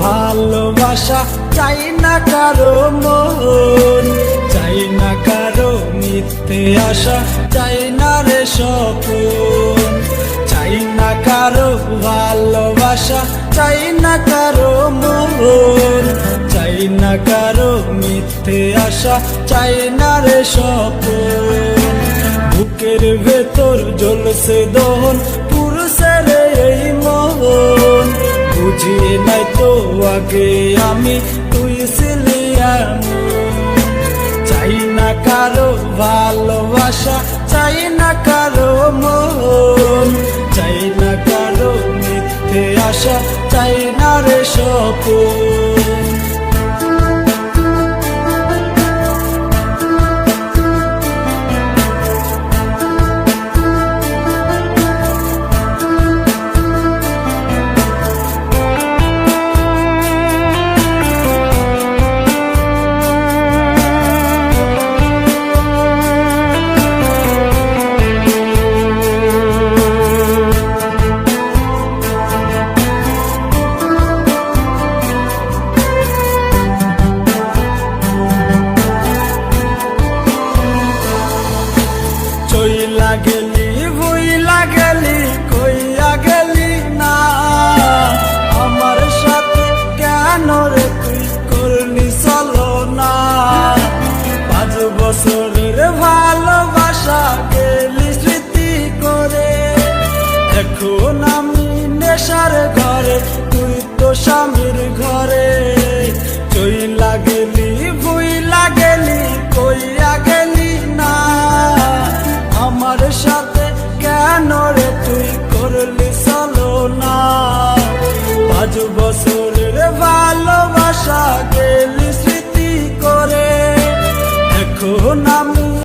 ভালোবাসা, চাই না কারও মন, চাই না কারও মিথ্যে আশা, চাই না রে স্বপন, চাই না কারও ভালোবাসা, চাই না কারও মন, চাই না কারও মিথ্যে আশা, চাই না রে স্বপন। বুকের ভেতর জ্বলছে দহন বুঝিয়ে নাই তো আগে আমি তুই ছিলি চাই না কারও ভালোবাসা, চাই না কারও মন। চাই না কারও মিথ্যে আশা, চাই না রে সকল স্বামীর ঘরে। তুই লাগেলি, ভুই লাগেলি, কইয়া গেলি না। আমার সাথে কেন রে তুই করলি চলো না? বাজু বছর